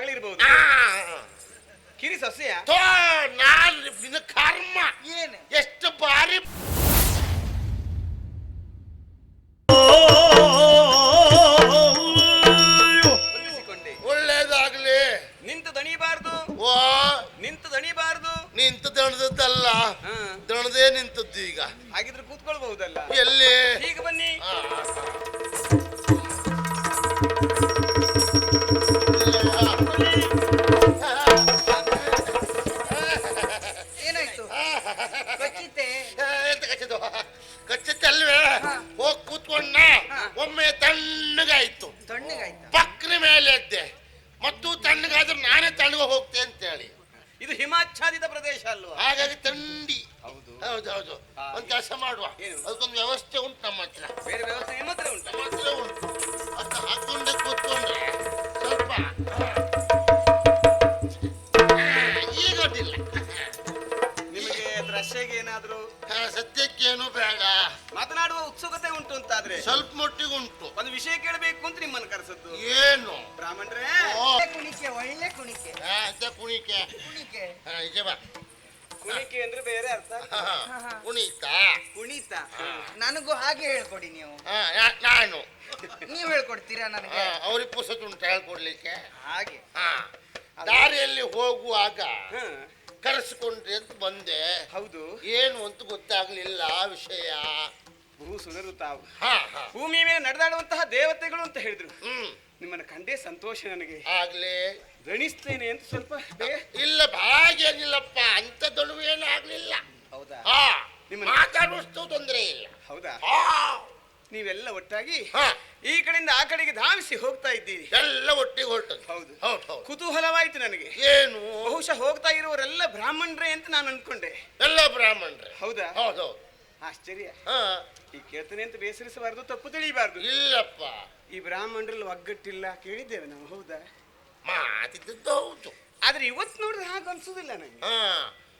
ಮಗಳಿರ್ಬಹುದು ಕುಣಿಕೆ. ಆ, ಅಂತ ಕುಣಿಕೆ. ಕುಣಿಕೆ. ಆ, ಈಚೆ ಬಾ. ಕುಣಿಕೆ ಅಂದ್ರೆ ಬೇರೆ ಅರ್ಥ ಆ, ಕುಣಿತ. ಕುಣಿತ. ನನಗೂ ಹಾಗೆ ಹೇಳ್ಕೊಡಿ ನೀವು. ಆ, ನಾ- ನಾನು. ನೀವು ಹೇಳ್ಕೊಡ್ತೀರಾ ನನಗೆ? ಅವ್ರಿಗೆ ಪುಸ್ತಕ ಉಂಟು ಹೇಳ್ಕೊಡ್ಲಿಕ್ಕೆ. ಹಾಗೆ. ಹಾ. ದಾರಿಯಲ್ಲಿ ಹೋಗುವಾಗ ಹ, ಕರೆಸಿಕೊಂಡ್ರಿ ಅಂತ ಬಂದೆ. ಹೌದು. ಏನು ಅಂತ ಗೊತ್ತಾಗ್ಲಿಲ್ಲ ವಿಷಯ. ಭೂ ಸುಧರು ತಾವು. ಹಾ ಹಾ. ಭೂಮಿಯ ಮೇಲೆ ನಡೆದಾಡುವಂತಹ ದೇವತೆಗಳು ಅಂತ ಹೇಳಿದ್ರು. ಹ್ಮ್. ನಿಮ್ಮನ್ನ ಕಂಡೇ ಸಂತೋಷ ನನಗೆ. ಆಗ್ಲಿ ದಣಿಸ್ತೇನೆ ಅಂತ ಸ್ವಲ್ಪ ಬೇ- ಇಲ್ಲ ಏನಿಲ್ಲಪ್ಪ ಅಂತ ದೊಡ್ಡ ಏನು ಆಗ್ಲಿಲ್ಲ ಹೌದಾ? ಹಾ ನಿಮ್ಮ- ಮಾತಾಡುವಷ್ಟು ತೊಂದರೆ ಇಲ್ಲ. ಹೌದಾ? ಹಾ. ನೀವೆಲ್ಲ ಒಟ್ಟಾಗಿ ಹಾ. ಈ ಕಡೆಯಿಂದ ಆ ಕಡೆಗೆ ಧಾವಿಸಿ ಹೋಗ್ತಾ ಇದ್ದೀರಿ. ಎಲ್ಲ ಒಟ್ಟಿಗೆ ಹೊರಟು ಹೌದು. ಹೌದು ಹೌದು. ಕುತೂಹಲವಾಯ್ತು ನನಗೆ. ಏನು? ಬಹುಶಃ ಹೋಗ್ತಾ ಇರುವವರೆಲ್ಲ ಬ್ರಾಹ್ಮಣರೇ ಅಂತ ನಾನು ಅನ್ಕೊಂಡೆ. ಎಲ್ಲ ಬ್ರಾಹ್ಮಣರೇ. ಹೌದಾ? ಹೌದು ಹೌದು. ಆಶ್ಚರ್ಯ. ಹಾ. ಈ ಕೇಳ್ತೇನೆ ಅಂತ ಬೇಸರಿಸಬಾರ್ದು ತಪ್ಪು ತಿಳಿಬಾರ್ದು ಇಲ್ಲಪ್ಪ. ಈ ಬ್ರಾಹ್ಮಣರಲ್ಲಿ ಒಗ್ಗಟ್ಟಿಲ್ಲ ಕೇಳಿದ್ದೇವೆ ನಾವು ಹೌದಾ? ಹೌದು. ಆದ್ರೆ ಇವತ್ತು ನೋಡಿದ್ರೆ ಹಾಗೆ ಅನ್ಸುದಿಲ್ಲ ನನಗೆ ಹಾ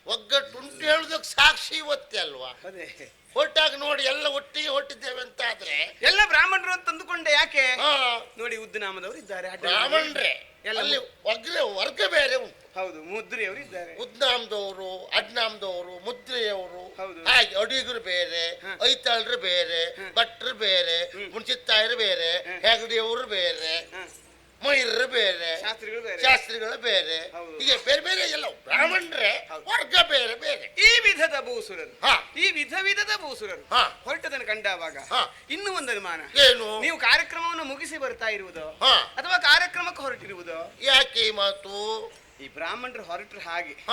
ಒಗ್ಗಟ್ಟುಂಟು ಹೇಳುದಕ್ಕೆ ಸಾಕ್ಷಿ ಇವತ್ತೆ ಅಲ್ವಾ? ಅದೇ. ಹೊಟ್ಟಾಗ ನೋಡಿ ಎಲ್ಲ ಒಟ್ಟಿಗೆ ಹೊಟ್ಟಿದ್ದೇವೆ ಅಂತ ಆದ್ರೆ ಎಲ್ಲ ಬ್ರಾಹ್ಮಣರು ಅಂತ ಅಂದುಕೊಂಡೆ ಯಾಕೆ? ಹಾ. ನೋಡಿ ಉದ್ದನಾಮದವರು ಇದ್ದಾರೆ ಅಡ್ಡ ಬ್ರಾಹ್ಮಣರೇ ಎಲ್ಲ ಅಲ್ಲಿ ಒಗ್ರೆ ವರ್ಗ ಬೇರೆ ಉಂಟು. ಹೌದು ಮುದ್ರೆಯವರು ಇದ್ದಾರೆ. ಉದ್ನಾಮ್ದವರು ಅಡ್ನಾಮ್ದವರು ಮುದ್ರೆಯವರು ಹೌದು. ಹಾಗೆ ಅಡಿಗರು ಬೇರೆ ಹ. ಐತಾಳ್ರು ಬೇರೆ ಭಟ್ರು ಬೇರೆ ಮುಂಚಿತ್ತಾಯರು ಬೇರೆ. ಹೆಗಡಿಯವರು ಬೇರೆ. ಹ, ಮೈರರು ಬೇರೆ ಶಾಸ್ತ್ರಿಗಳು ಬೇರೆ. ಶಾಸ್ತ್ರಿಗಳು ಬೇರೆ. ಹೌದು. ಹೀಗೆ ಬೇರೆ ಬೇರೆ ಎಲ್ಲ ಬ್ರಾಹ್ಮಣರೇ ವರ್ಗ ಬೇರೆ ಬೇರೆ. ಈ ವಿಧದ ಭೂಸುರರು. ಹಾ. ಈ ವಿಧ ವಿಧದ ಭೂಸುರರು. ಹಾ. ಹೊರಟದನ್ನು ಕಂಡಾವಾಗ ಹಾ. ಇನ್ನೂ ಒಂದು ಅನುಮಾನ. ಏನು? ನೀವು ಕಾರ್ಯಕ್ರಮವನ್ನು ಮುಗಿಸಿ ಬರ್ತಾ ಇರುವುದು? ಹಾ. ಅಥವಾ ಕಾರ್ಯಕ್ರಮಕ್ಕೆ ಹೊರಟಿರುವುದು? ಯಾಕೆ ಈ ಮಾತು? ಈ ಬ್ರಾಹ್ಮಣರು ಹೊರಟ್ರ ಹಾಗೆ. ಹ.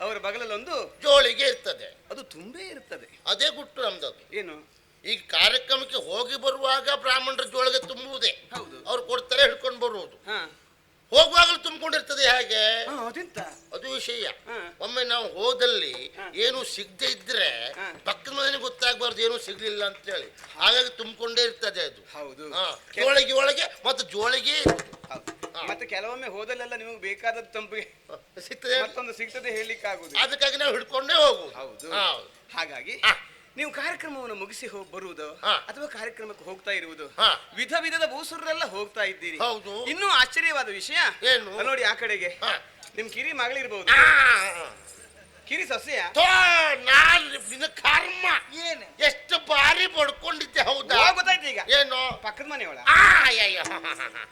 ಅವರ ಬಗಲಲ್ಲೊಂದು ಜೋಳಿಗೆ ಇರ್ತದೆ. ಅದು ತುಂಬೇ ಇರುತ್ತದೆ ಅದೇ ಗುಟ್ಟು ನಮ್ದದು. ಏನು? ಈಗ ಕಾರ್ಯಕ್ರಮಕ್ಕೆ ಹೋಗಿ ಬರುವಾಗ ಬ್ರಾಹ್ಮಣರ ಜೋಳಿಗೆ ತುಂಬುವುದೇ. ಹೌದು. ಅವ್ರು ಕೊಡ್ತಾರೆ ಹಿಡ್ಕೊಂಡು ಬರುವುದು. ಹಾ. ಹೋಗುವಾಗಲೂ ತುಂಬಿಕೊಂಡಿರ್ತದೆ ಹಾಗೆ? ಹಾ, ಅದೆಂತ? ಅದು ವಿಷಯ. ಒಮ್ಮೆ ನಾವು ಹೋದಲ್ಲಿ. ಏನು ಸಿಗದೆ ಇದ್ರೆ. ಪಕ್ಕದ ಮನೆ ಗೊತ್ತಾಗಬಾರ್ದು ಏನು ಸಿಗ್ಲಿಲ್ಲ ಅಂತ ಹೇಳಿ ಹಾಗಾಗಿ ತುಂಬಿಕೊಂಡೇ ಇರ್ತದೆ ಅದು. ಹೌದು. ಹಾ. ಜೋಳಿಗೆ ಒಳಗೆ ಮತ್ತು ಜೋಳಿಗೆ ಹೌದು. ಮತ್ತೆ ಕೆಲವೊಮ್ಮೆ ಹೋದಲ್ಲೆಲ್ಲ ನಿಮಗೆ ಬೇಕಾದ ತಂಪಿಗೆ ಸಿಗ್ತದೆ? ಮತ್ತೊಂದು ಸಿಗ್ತದೆ ಹೇಳಲಿಕ್ಕೆ ಆಗುದಿಲ್ಲ ಅದಕ್ಕಾಗಿ ನಾವು ಹಿಡ್ಕೊಂಡೇ ಹೋಗುದು ಹೌದು. ಹೌದು. ಹಾಗಾಗಿ ಹಾ. ನೀವು ಕಾರ್ಯಕ್ರಮವನ್ನು ಮುಗಿಸಿ ಹೋಗಿ ಬರುವುದು ಹಾ. ಅಥವಾ ಕಾರ್ಯಕ್ರಮಕ್ಕೆ ಹೋಗ್ತಾ ಇರುವುದು ಹಾ. ವಿಧ ವಿಧದ ಬೂಸುರರೆಲ್ಲ ಹೋಗ್ತಾ ಇದ್ದೀರಿ ಹೌದು. ಇನ್ನೂ ಆಶ್ಚರ್ಯವಾದ ವಿಷಯ ಏನು? ಅಲ್ಲಿ ನೋಡಿ ಆ ಕಡೆಗೆ ಹಾ. ನಿಮ್ ಕಿರಿ ಮಗಳಿರ್ಬಹುದು ಕಿರಿ ಸಸ್ಯ ನಾನ್ ನಿನ್ನ ಕರ್ಮ ಏನು ಎಷ್ಟು ಬಾರಿ ಪಡ್ಕೊಂಡಿದ್ದೆ ಹೌದಾ ಗೊತ್ತಾಯ್ತು ಈಗ ಏನು ಪಕ್ಕದ ಮನೆಯವಳ ಆ, ಅಯ್ಯಯ್ಯೋ.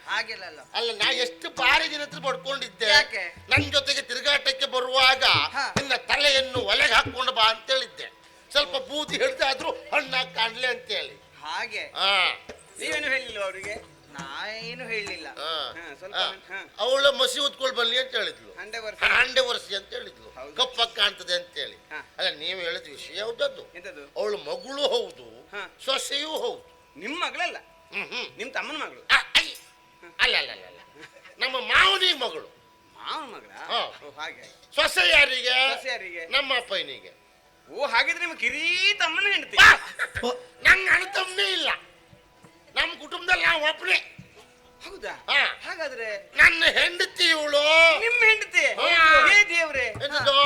ಹಾಗೆಲ್ಲ ಅಲ್ಲ ಅಲ್ಲ ನಾ ಎಷ್ಟು ಬಾರಿ ದಿನ ಹತ್ರ ಪಡ್ಕೊಂಡಿದ್ದೆ ಯಾಕೆ? ನನ್ ಜೊತೆಗೆ ತಿರುಗಾಟಕ್ಕೆ ಬರುವಾಗ ಹಾ. ನಿನ್ನ ತಲೆಯನ್ನು ಒಲೆಗೆ ಹಾಕೊಂಡು ಬಾ ಅಂತ ಹೇಳಿದ್ದೆ ಸ್ವಲ್ಪ ಬೂದಿ ಹಿಡಿದಾದ್ರು ಹಣ್ಣಾಗಿ ಕಾಣ್ಲಿ ಅಂತ ಹೇಳಿ ಹಾಗೆ. ಹಾ ನೀವೇನು ಹೇಳಿಲ್ಲ ಅವರಿಗೆ? ನಾ ಏನು ಹೇಳಲಿಲ್ಲ ಹಾ. ಹಾ, ಸ್ವಲ್ಪ ಹಾ. ಹಾ. ಅವಳ ಮಸಿ ಉತ್ಕೊಳ್ ಬರ್ಲಿ ಅಂತ ಹೇಳಿದ್ಲು. ಹಂಡೆ ವರ್ಷ ಹಾಂಡೆ ವರ್ಷಿ ಅಂತ ಹೇಳಿದ್ಲು. ಹೌದು. ಕಪ್ಪಾಗಿ ಕಾಣ್ತದೆ ಅಂತ ಹೇಳಿ ಹಾ. ಅಲ್ಲ ನೀವು ಹೇಳಿದ ವಿಷಯ ಯಾವ್ದದ್ದು ಎಂತದ್ದು? ಅವಳು ಮಗಳು ಹೌದು ಹಾ. ಸೊಸೆಯೂ ಹೌದು. ನಿಮ್ ಮಗಳಲ್ಲ? ಹ್ಮ್ ಹ್ಮ್. ನಿಮ್ ತಮ್ಮನ ಮಗಳು? ಆ, ಐ. ಅಲ್ಲ ಅಲ್ಲ ಅಲ್ಲ ಅಲ್ಲ. ನಮ್ಮ ಮಾವನಿಗೆ ಮಗಳು. ಮಾವನ ಮಗಳ? ಹಾ. ಹಾಗೆ. ಸೊಸೆ ಯಾರಿಗೆ? ಸಸ್ಯ ಯಾರಿಗೆ? ನಮ್ಮ ಅಪ್ಪನಿಗೆ. ಓ ಹಾಗಿದ್ರೆ ನಿಮ್ ಕಿರಿ ತಮ್ಮನ ಹೆಂಡತಿ. ನಂಗೆ ಅಣ್ಣ ತಮ್ಮನೇ ಇಲ್ಲ. ನಮ್ಮ ಕುಟುಂಬದಲ್ಲಿ ನಾವು ಒಬ್ಬನೇ ಹೌದಾ? ಹಾ. ಹಾಗಾದ್ರೆ ನನ್ನ ಹೆಂಡತಿ ಇವಳು. ನಿಮ್ಮ ಹೆಂಡತಿ? ಹಾ. ಏ ದೇವ್ರೆ.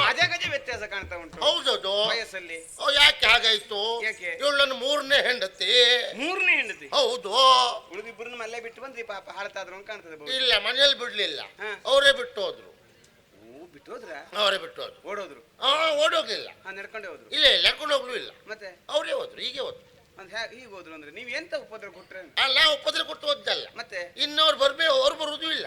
ಅದೇ ಗಜ ವ್ಯತ್ಯಾಸ ಕಾಣ್ತಾ ಉಂಟು. ಹೌದದು. ವಯಸ್ಸಲ್ಲಿ. ಓ, ಯಾಕೆ ಹಾಗಾಯ್ತು? ಯಾಕೆ? ಇವಳು ನನ್ನ ಮೂರನೇ ಹೆಂಡತಿ. ಮೂರನೇ ಹೆಂಡತಿ? ಹೌದು. ಉಳಿದಿಬ್ಬರನ್ನ ಮಲ್ಲೆ ಬಿಟ್ಟು ಬಂದ್ರಿ ಪಾಪ. ಹಾಳತಾದ್ರು ಅಂತ ಕಾಣ್ತದೆ. ಇಲ್ಲ ಮನೇಲಿ ಬಿಡ್ಲಿಲ್ಲ. ಹಾ. ಅವರೇ ಬಿಟ್ಟು ಹೋದ್ರು. ಬಿಟ್ಟು ಹೋದ್ರ? ಅವರೇ ಬಿಟ್ಟು ಹೋದ್ರು. ಓಡೋದ್ರು? ಹಾ ಓಡೋಗ್ಲಿಲ್ಲ. ಹಾ ನಡ್ಕೊಂಡೇ ಹೋದ್ರು. ಇಲ್ಲ ಇಲ್ಲ ಕರ್ಕೊಂಡು ಹೋಗ್ಲೂ ಇಲ್ಲ. ಮತ್ತೆ? ಅವರೇ ಹೋದ್ರು ಹೀಗೆ ಹೋದ್ರು. ಅಂದ್ರೆ ಹ್ಯಾ ಹೀಗೆ ಹೋದ್ರು ಅಂದ್ರೆ ನೀವು ಎಂತ ಉಪದ್ರ ಕೊಟ್ರೆ? ಅಲ್ಲ ಉಪದ್ರ ಕೊಟ್ಟು ಹೋದ್ದಲ್ಲ. ಮತ್ತೆ? ಇನ್ನವ್ರು ಬರ್ಬೇಕು ಅವ್ರು ಬರುವುದೂ ಇಲ್ಲ.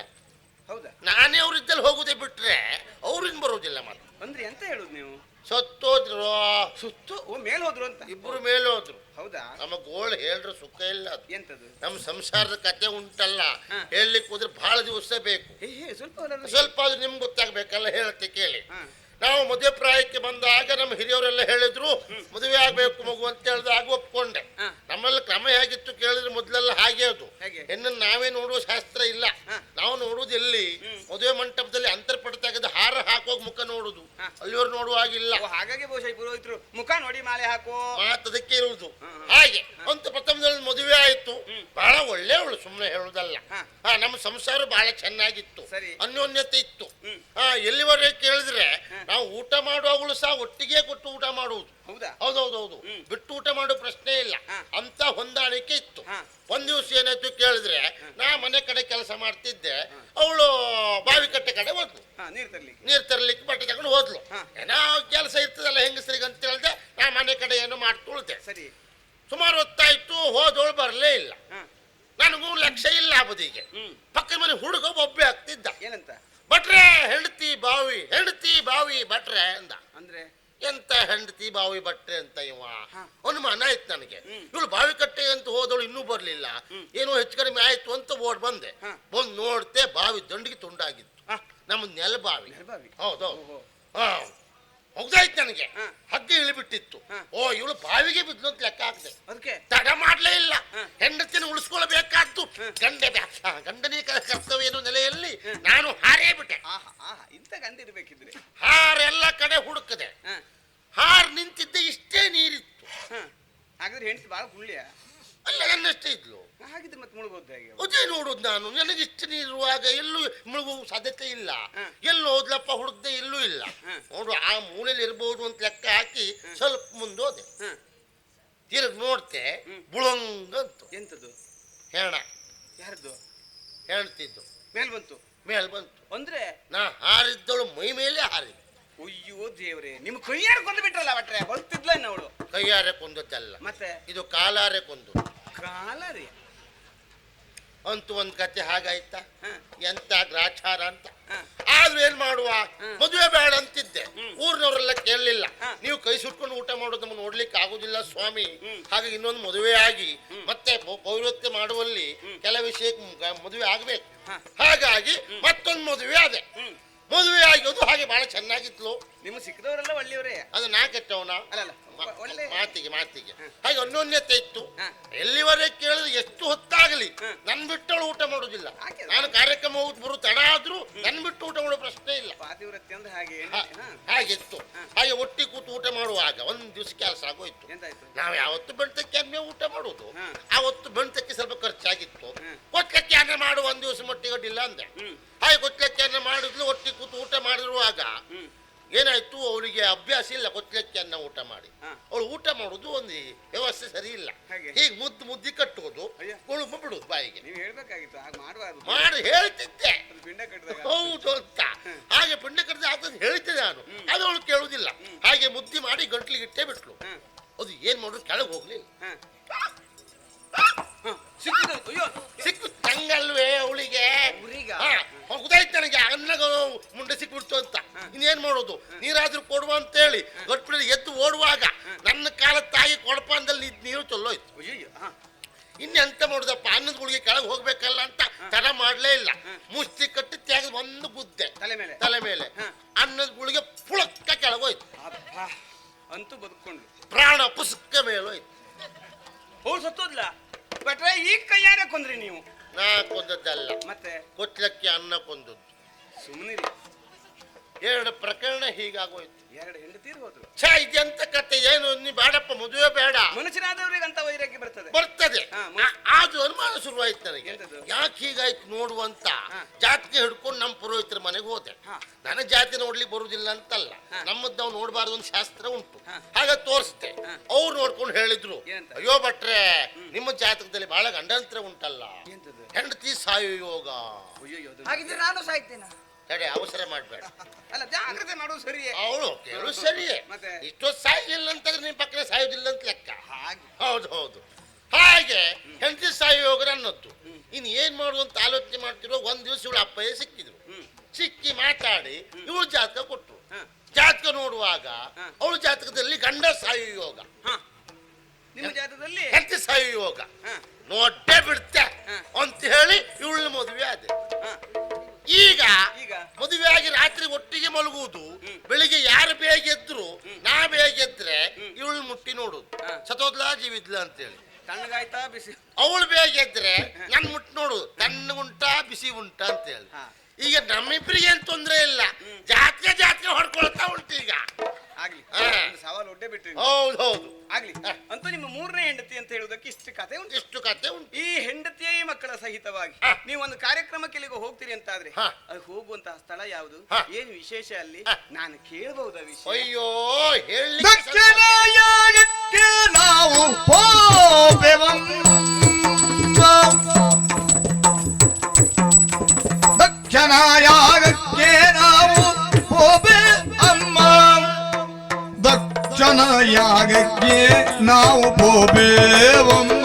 ಹೌದಾ? ನಾನೇ ಅವ್ರ ಇದ್ದಲ್ಲಿ ಹೋಗುದೇ ಬಿಟ್ರೆ ಅವ್ರಿಂದ ಬರೋದಿಲ್ಲ ಮತ್ತೆ ಅಂದ್ರೆ ಎಂತ ಹೇಳುದು ನೀವು? ಸತ್ತೋದ್ರು. ಸುತ್ತು ಓ ಮೇಲ್ ಹೋದ್ರು ಅಂತ? ಇಬ್ರು ಮೇಲೆ ಹೋದ್ರು ಹೌದಾ? ನಮ್ಮ ಗೋಳ್ ಹೇಳ್ರೆ ಸುಖ ಇಲ್ಲ ಅದು. ಎಂತದು? ನಮ್ಮ ಸಂಸಾರದ ಕತೆ ಉಂಟಲ್ಲ. ಹಾ. ಹೇಳಲಿಕ್ಕೆ ಹೋದ್ರೆ ಬಹಳ ದಿವಸ ಬೇಕು. ಹೇ ಹೇ ಸ್ವಲ್ಪ. ಸ್ವಲ್ಪ ಅದು ನಿಮ್ಗೆ ಗೊತ್ತಾಗ್ಬೇಕಲ್ಲ ಹೇಳತ್ತೆ ಕೇಳಿ. ಹಾ. ನಾವು ಮದುವೆ ಪ್ರಾಯಕ್ಕೆ ಬಂದಾಗ ನಮ್ಮ ಹಿರಿಯವರೆಲ್ಲ ಹೇಳಿದ್ರು ಮದುವೆ ಆಗ್ಬೇಕು ಮಗು ಅಂತ ಹೇಳಿದಾಗ ಒಪ್ಕೊಂಡೆ. ಹಾ. ನಮ್ಮಲ್ಲಿ ಕ್ರಮ ಹೇಗಿತ್ತು ಕೇಳಿದ್ರೆ ಮೊದಲೆಲ್ಲ ಹಾಗೆ ಅದು. ಹೇಗೆ? ಹೆಣ್ಣನ್ನು ನಾವೇ ನೋಡುವ ಶಾಸ್ತ್ರ ಇಲ್ಲ. ಹಾ. ನಾವು ನೋಡುವುದು ಎಲ್ಲಿ ಮದುವೆ ಮಂಟಪದಲ್ಲಿ ಅಂತರ್ಪಟ ತೆಗೆದು ಹಾರ ಹಾಕೋಗಿ ಮುಖ ನೋಡುದು. ಅಲ್ಲಿಯವರು ನೋಡುವ ಹಾಗಿಲ್ಲ. ಹಾಗಾಗಿ ಬಹುಶಃ ಪುರೋಹಿತರು ಮುಖ ನೋಡಿ ಮಾಲೆ ಹಾಕೋ ಮಾತದಕ್ಕೆ ಇರುವುದು. ಹಾಗೆ ಅಂತ ಪ್ರಥಮದಲ್ಲಿ ಮದುವೆ ಆಯ್ತು. ಬಹಳ ಒಳ್ಳೆಯವಳು ಸುಮ್ಮನೆ ಹೇಳುದಲ್ಲ ಹಾ. ನಮ್ಮ ಸಂಸಾರ ಬಹಳ ಚೆನ್ನಾಗಿತ್ತು. ಅನ್ಯೋನ್ಯತೆ ಇತ್ತು. ಹಾ ಎಲ್ಲಿವರೆಗೆ ಕೇಳಿದ್ರೆ ನಾವು ಊಟ ಮಾಡುವಾಗಲೂ ಸಹ ಒಟ್ಟಿಗೆ ಕೊಟ್ಟು ಊಟ ಮಾಡುವುದು. ಹೌದಾ? ಹೌದೌದೌದು. ಬಿಟ್ಟು ಊಟ ಮಾಡೋ ಪ್ರಶ್ನೆ ಇಲ್ಲ. ಅಂತ ಹೊಂದಾಣಿಕೆ ಇತ್ತು. ಒಂದ್ ದಿವಸ ಏನಾಯ್ತು ಕೇಳಿದ್ರೆ ನಾ ಮನೆ ಕಡೆ ಕೆಲಸ ಮಾಡ್ತಿದ್ದೆ. ಅವಳು ಬಾವಿ ಕಟ್ಟೆ ಕಡೆ ಹೋದ್ಲು. ನೀರ್ ತರಲಿಕ್ಕೆ. ನೀರ್ ತರ್ಲಿಕ್ಕೆ ಬಟ್ಟೆ ತಗೊಂಡು ಹೋದ್ಲು. ಹಾ. ಏನೋ ಕೆಲಸ ಇರ್ತದಲ್ಲ ಹೆಂಗಸರಿಗೆ ಅಂತ ಹೇಳ್ದೆ ನಾ ಮನೆ ಕಡೆ ಏನೋ ಮಾಡ್ತುಳ್ದೆ ಸರಿ. ಸುಮಾರು ಹೊತ್ತಾಯ್ತು ಹೋದೋಳು ಬರಲೇ ಇಲ್ಲ. ನಾನು ನನಗೂ ಲಕ್ಷ ಇಲ್ಲ ಬದಿಗೆ ಪಕ್ಕದ ಮನೆ ಹುಡುಗ ಒಬ್ಬೆ ಆಗ್ತಿದ್ದ ಏನಂತ? ಭಟ್ರೆ ಹೆಂಡತಿ ಬಾವಿ ಹೆಂಡತಿ ಬಾವಿ ಭಟ್ರೆ ಅಂದ. ಅಂದ್ರೆ? ಎಂತ ಹೆಂಡತಿ ಬಾವಿ ಬಟ್ರೆ ಅಂತ ಇವ. ಅನುಮಾನ ಆಯ್ತು ನನಗೆ. ಇವಳು ಬಾವಿ ಕಟ್ಟೆ ಅಂತ ಹೋದವಳು ಇನ್ನೂ ಬರ್ಲಿಲ್ಲ. ಏನೋ ಹೆಚ್ಚು ಕಡಿಮೆ ಆಯ್ತು ಅಂತ ಓಡ್ ಬಂದೆ. ಬಂದು ನೋಡ್ತೆ ಬಾವಿ ದಂಡಿಗೆ ತುಂಡಾಗಿತ್ತು. ನಮ್ಮ ನೆಲ ಬಾವಿ? ಹೌದೌದು. ಮುಗ್ದಾಯ್ತು ನನಗೆ. ಹಗ್ಗ ಇಳಿಬಿಟ್ಟಿತ್ತು. ಓ ಇವಳು ಬಾವಿಗೆ ಬಿದ್ಲು ಅಂತ ಲೆಕ್ಕ ಹಾಕ್ದೆ. ಅದಕ್ಕೆ? ತಡ ಮಾಡ್ಲೇ ಇಲ್ಲ. ಹೆಂಡತಿನ ಉಳಿಸ್ಕೊಳ್ಬೇಕಾದ್ದು. ಗಂಡ ಗಂಡನೇ ಕರ್ತವ್ಯ ಅನ್ನೋ ನೆಲೆಯಲ್ಲಿ ನಾನು ಹಾರೇ ಬಿಟ್ಟೆ. ಆಹಾ ಆಹಾ ಇಂತ ಗಂಡಿರ್ಬೇಕಿದ್ರೆ. ಹಾರ್ ಎಲ್ಲ ಕಡೆ ಹುಡುಕದೆ. ಹಾರ್ ನಿಂತಿದ್ದೆ ಇಷ್ಟೇ ನೀರಿತ್ತು. ಹಾಗಾದ್ರೆ ಹೆಂಡತಿ ಬಾಳ ಹುಳ್ಳಿಯ ಅಲ್ಲ ನನ್ನಷ್ಟೇ ಇದ್ಲು. ಹಾಗಿದ್ರೆ ಮತ್ತೆ ಮುಳುಗೋದು ಹೇಗೆ ಅದೇ ನೋಡುದು ನಾನು. ನನಗೆ ಇಷ್ಟು ನೀರುವಾಗ ಎಲ್ಲೂ ಮುಳುಗುವ ಸಾಧ್ಯತೆ ಇಲ್ಲ. ಎಲ್ಲೂ ಹೋದ್ಲಪ್ಪ ಹುಡುಗ್ದೆ ಎಲ್ಲೂ ಇಲ್ಲ. ನೋಡು ಆ ಮೂಲೆಯಲ್ಲಿ ಇರ್ಬೋದು ಅಂತ ಲೆಕ್ಕ ಹಾಕಿ ಸ್ವಲ್ಪ ಮುಂದೆ ಹೋದೆ ಹಾ. ತಿರುಗಿ ನೋಡ್ತೆ. ಬುಳಂಗಂತು ಎಂತದು ಹೆಣ. ಯಾರದ್ದು? ಹೇಳ್ತಿದ್ದು ಮೇಲ್ ಬಂತು. ಮೇಲ್ ಬಂತು. ಅಂದ್ರೆ? ನಾ ಹಾರಿದ್ದಳು ಮೈ ಮೇಲೆ ಹಾರಿ ಅಯ್ಯೋ ದೇವ್ರೆ ನಿಮ್ ಕೈಯಾರ ಕೊಂದು ಬಿಟ್ರಲ್ಲ ಬಟ್ರೆ ಹೊಲ್ತಿದ್ಲ ಅವಳು? ಕೈಯಾರೆ ಕೊಂದದ್ದಲ್ಲ. ಮತ್ತೆ? ಇದು ಕಾಲಾರೆ ಕೊಂದು. ಕಾಲ ರೀ ಅಂತೂ ಒಂದು ಕತೆ ಹಾಗಾಯ್ತಾ? ಎಂತ ಗ್ರಾಚಾರ ಅಂತ? ಆದ್ರೂ ಏನ್ ಮಾಡುವ? ಮದುವೆ ಬೇಡ ಅಂತಿದ್ದೆ. ಊರಿನವರೆಲ್ಲ ಕೇಳಲಿಲ್ಲ. ನೀವು ಕೈ ಸುಟ್ಕೊಂಡು ಊಟ ಮಾಡೋದು ನಮ್ಗೆ ನೋಡ್ಲಿಕ್ಕೆ ಆಗುದಿಲ್ಲ ಸ್ವಾಮಿ. ಹಾಗೆ ಇನ್ನೊಂದು ಮದುವೆ ಆಗಿ ಮತ್ತೆ ಪೌರತ್ವ ಮಾಡುವಲ್ಲಿ ಕೆಲ ವಿಷಯಕ್ಕೆ ಮದುವೆ ಆಗ್ಬೇಕು. ಹಾಗಾಗಿ ಮತ್ತೊಂದು ಮದುವೆ ಅದೇ ಮದುವೆ ಆಗೋದು ಹಾಗೆ ಬಹಳ ಚೆನ್ನಾಗಿತ್ತು ನಿಮ್ಗೆ ಸಿಕ್ಕದವರೆಲ್ಲ ಒಳ್ಳೆಯವರೇ. ಅದು ನಾ ಕೆಟ್ಟವನ? ಅಲ್ಲಲ್ಲ. ಮ- ಒಳ್ಳೆ ಮಾತಿಗೆ ಮಾತಿಗೆ. ಹಾಗೆ ಅನ್ಯೋನ್ಯತೆ ಇತ್ತು. ಎಲ್ಲಿವರೆಗೆ ಕೇಳಿದ್ರೆ ಎಷ್ಟು ಹೊತ್ತಾಗಲಿ. ನನ್ ಬಿಟ್ಟವಳು ಊಟ ಮಾಡುದಿಲ್ಲ. ಹಾಗೆ ನಾನು ಕಾರ್ಯಕ್ರಮ ಹೋಗಿ ಬರು ತಡ ಆದ್ರೂ ನನ್ ಬಿಟ್ಟು ಊಟ ಮಾಡೋ ಪ್ರಶ್ನೆ ಇಲ್ಲ. ಪಾತಿವ್ರತ್ಯ ಅಂದ್ರೆ ಹಾಗೆ ಇತ್ತು. ಹಾಗಿತ್ತು. ಹಾಗೆ ಒಟ್ಟಿ ಕೂತು ಊಟ ಮಾಡುವಾಗ ಒಂದ್ ದಿವಸ ಕೆಲಸ ಆಗೋಯ್ತು. ನಾವ್ ಯಾವತ್ತು ಬೆಳ್ತಕ್ಕೆ ಅನ್ನೇ ಊಟ ಮಾಡುದು. ಆವತ್ತು ಬೆಳ್ತಕ್ಕೆ ಸ್ವಲ್ಪ ಖರ್ಚಾಗಿತ್ತು. ಕೊಟ್ಟಕ್ಕೆ ಕೊಟ್ಲಕ್ಕೆ ಅನ್ನ ಮಾಡು ಒಂದ್ ದಿವಸ ಮಟ್ಟಿಗೆ ಅಂದ್ರೆ ಅಂದೆ. ಹಾಗೆ ಕೊಟ್ಲಕ್ಕೆ ಅನ್ನ ಮಾಡಿದ್ಲು ಒಟ್ಟಿ ಕೂತು ಊಟ ಮಾಡಿರುವಾಗ ಏನಾಯ್ತು? ಅವರಿಗೆ ಅಭ್ಯಾಸ ಇಲ್ಲ ಕೊತ್ಲಕ್ಕೆ ಅನ್ನ ಊಟ ಮಾಡಿ. ಅವಳು ಊಟ ಮಾಡುದು ಒಂದು ವ್ಯವಸ್ಥೆ ಸರಿ ಇಲ್ಲ. ಹಾಗೆ? ಹೀಗೆ ಮುದ್ದು ಮುದ್ದಿ ಕಟ್ಟುವುದು ಅಯ್ಯ. ಕುಳುಮ ಬಿಡುದು ಬಾಯಿಗೆ. ನೀವು ಹೇಳ್ಬೇಕಾಗಿತ್ತು ಹಾಗೆ ಮಾಡಬಾರ್ದು. ಮಾಡಿ ಹೇಳ್ತಿದ್ದೆ. ಅದು ಪಿಂಡ ಕಟ್ಟಿದಾಗ ಹೌದು ಅಂತ. ಹಾಗೆ ಪಿಂಡ ಕಟ್ಟದೆ ಆಗ್ತದೆ ಹೇಳ್ತಿದ್ದೆ ನಾನು. ಅದು ಅವಳು ಕೇಳುದಿಲ್ಲ ಹಾಗೆ ಮುದ್ದಿ ಮಾಡಿ ಗಂಟ್ಲಿಗೆ ಇಟ್ಟೇ ಬಿಟ್ಲು. ಹಾ. ಅದು ಏನ್ ಮಾಡುದು? ಕೆಳಗೆ ಹೋಗ್ಲಿಲ್ಲ. ಹಾ. ಅಯ್ಯೋ ಸಿಕ್ಕು ತಂಗಲ್ವೇ ಅವಳಿಗೆ. ಊರಿಗ? ಗೊತ್ತಾಯ್ತು ನನಗೆ ಅನ್ನಗ ಮುಂಡೆ ಸಿಕ್ಬಿಡ್ತು ಅಂತ. ಇನ್ನೇನ್ ಮಾಡೋದು? ನೀರಾದ್ರೂ ಕೊಡುವ ಅಂತ ಹೇಳಿ ಗಟ್ಬಿಡಿ ಎದ್ದು ಓಡುವಾಗ ನನ್ನ ಕಾಲ ತಾಯಿ ಕೊಡಪಾನದಲ್ಲಿ ನಿಂತ್ ನೀರು ಚೊಲ್ಲೋಯ್ತು. ಇನ್ನೆಂತ ಮಾಡುದಪ್ಪ? ಅನ್ನದ ಗುಳಿಗೆ ಕೆಳಗೆ ಹೋಗ್ಬೇಕಲ್ಲ ಅಂತ ತಡ ಮಾಡ್ಲೇ ಇಲ್ಲ. ಮುಷ್ಟಿ ಕಟ್ಟಿ ತೆಗೆದು ಒಂದು ಗುದ್ದೆ. ತಲೆ ಮೇಲೆ? ತಲೆ ಮೇಲೆ. ಅನ್ನದ ಗುಳಿಗೆ ಪುಳಕ್ಕ ಕೆಳಗೋಯ್ತು. ಹೋಯ್ತು ಅಂತೂ ಬದುಕೊಂಡು ಪ್ರಾಣ ಪುಸ್ತಕ ಮೇಲೋಯ್ತು. ಹೋಗಿ ಸತ್ತೋದ್ಲ? ಭಟ್ರೆ ಈಗ ಕೈಯಾರೆ ಕೊಂದ್ರಿ ನೀವು. ನಾ ಕೊಂದದ್ದಲ್ಲ. ಮತ್ತೆ? ಕೊಟ್ಲಕ್ಕೆ ಅನ್ನ ಕೊಂದದ್ದು. ಸುಮ್ಮನಿರಿ ಎರಡು ಪ್ರಕರಣ ಹೀಗಾಗೋಯ್ತು. ಎರಡು ಹೆಂಡತಿ ಹೋದ್ರು ಛೇ ಇದೆಂತ ಕತೆ? ಏನು ನೀ ಬೇಡಪ್ಪ ಮದುವೆ ಬೇಡ. ಮನುಷ್ಯನಾದವ್ರಿಗೆ ಅಂತ ವೈರಾಗ್ಯ ಬರ್ತದೆ. ಬರ್ತದೆ. ಆದು ಆದ್ರೂ ಅನುಮಾನ ಶುರುವಾಯ್ತು ನನಗೆ. ಯಾಕೆ ಹೀಗಾಯ್ತು ನೋಡುವಂತ. ಜಾತಿಗೆ ಹಿಡ್ಕೊಂಡು ನಮ್ಮ ಪುರೋಹಿತರ ಮನೆಗೆ ಹೋದೆ. ನನ್ನ ಜಾತಿ ನೋಡ್ಲಿಕ್ಕೆ ಬರುವುದಿಲ್ಲ ಅಂತಲ್ಲ. ನಮ್ಮದ್ ನಾವು ನೋಡಬಾರ್ದು ಒಂದು ಶಾಸ್ತ್ರ ಉಂಟು. ಹಾಗೆ ತೋರಿಸ್ದೆ. ಅವ್ರು ನೋಡ್ಕೊಂಡು ಹೇಳಿದ್ರು. ಅಯ್ಯೋ ಭಟ್ರೆ ನಿಮ್ಮ ಜಾತಕದಲ್ಲಿ ಬಹಳ ಗಂಡಂತರ ಉಂಟಲ್ಲ. ಹೆಂಡತಿ ಸಾಯು ಯೋಗ. ಹಾಗಿದ್ರೆ ನಾನು ಸಾಯ್ತೇನ? ತಡೆ ಅವಸರ ಮಾಡಬೇಡ. ಅಲ್ಲ ಜಾಗ್ರತೆ ಮಾಡುದು ಸರಿಯೇ. ಅವಳು ಕೇಳು ಸರಿಯೇ. ಮತ್ತೆ? ಇಷ್ಟೊತ್ತು ಸಾಯಿಲ್ಲ ಅಂತಂದ್ರೆ ನಿಮ್ಮ ಪಕ್ಕನೆ ಸಾಯೋದಿಲ್ಲ ಅಂತ ಲೆಕ್ಕ. ಹಾಗೆ. ಹೌದು ಹೌದು. ಹಾಗೆ ಹೆಂಡತಿ ಸಾಯೋಗ ಅನ್ನೋದು. ಇನ್ನು ಏನ್ ಮಾಡುದು ಅಂತ ಆಲೋಚನೆ ಮಾಡ್ತಿರೋ ಒಂದ್ ದಿವಸ ಇವಳು ಅಪ್ಪಯ್ಯ ಸಿಕ್ಕಿದ್ರು. ಹ್ಮ್. ಸಿಕ್ಕಿ ಮಾತಾಡಿ ಇವಳು ಜಾತಕ ಕೊಟ್ರು. ಹಾ. ಜಾತಕ ನೋಡುವಾಗ ಅವಳು ಅವಳ ಜಾತಕದಲ್ಲಿ ಗಂಡ ಸಾಯು ಯೋಗ. ಹಾ. ನಿಮ್ಮ ಜಾತದಲ್ಲಿ ಹೆಂಡತಿ ಸಾಯು ಯೋಗ. ಹಾ. ನೋಡೇ ಬಿಡ್ತೆ ಹಾ. ಅಂತ ಹೇಳಿ ಇವಳ ಮದುವೆ ಆದೆ. ಹಾ. ಈಗ ಈಗ ಮದುವೆ ಆಗಿ ರಾತ್ರಿ ಒಟ್ಟಿಗೆ ಮಲಗುವುದು. ಬೆಳಿಗ್ಗೆ ಯಾರು ಬೇಗ ಎದ್ರು. ನಾ ಬೇಗ ಎದ್ರೆ. ಇವಳು ಮುಟ್ಟಿ ನೋಡುದು ಸತೋದ್ಲ ಜೀವಿದ್ಲ ಅಂತೇಳಿ ತಣ್ಣಗಾಯ್ತಾ ಬಿಸಿ ಅವಳು ಬೇಗ ಎದ್ರೆ ನನ್ ಮುಟ್ಟಿ ನೋಡುದು ತಣ್ಣಗುಂಟಾ ಬಿಸಿ ಉಂಟಾ ಅಂತ ಹೇಳಿ ಹಾ. ಈಗ ನಮ್ಮಿಬ್ಬರಿಗೆ ಏನ್ ತೊಂದ್ರೆ ಇಲ್ಲ. ಜಾತ್ರೆ ಜಾತ್ರೆ ಹೊಡ್ಕೊಳ್ತಾ ಉಂಟು ಈಗ ಆಗ್ಲಿ. ಒಂದು ಸವಾಲು ಒಡ್ಡೆ ಬಿಟ್ರಿ ಹೌದು ಹೌದು. ಆಗ್ಲಿ. ಅಂತೂ ನಿಮ್ಮ ಮೂರನೇ ಹೆಂಡತಿ ಅಂತ ಹೇಳುವುದಕ್ಕೆ ಇಷ್ಟು ಕತೆ ಉಂಟು. ಇಷ್ಟು ಕತೆ ಉಂಟು. ಈ ಹೆಂಡತಿಯೇ ಮಕ್ಕಳ ಸಹಿತವಾಗಿ. ಹಾ. ನೀವು ಒಂದು ಕಾರ್ಯಕ್ರಮಕ್ಕೆ ಇಲ್ಲಿಗೆ ಹೋಗ್ತೀರಿ ಅಂತಾದ್ರೆ ಹಾ. ಅದು ಹೋಗುವಂತಹ ಸ್ಥಳ ಯಾವುದು? ಹಾ. ಏನು ವಿಶೇಷ ಅಲ್ಲಿ? ಹಾ. ನಾನು ಕೇಳಬಹುದ ವಿಷಯ? ಅಯ್ಯೋ ಹೇಳಲಿಕ್ಕೆ ದಕ್ಷಿಣಾಯನಕ್ಕೆ ನಾವು ದಕ್ಷಿಣಾಯನಕ್ಕೆ ನಾವು ಹೋಬೇವಮ್ಮ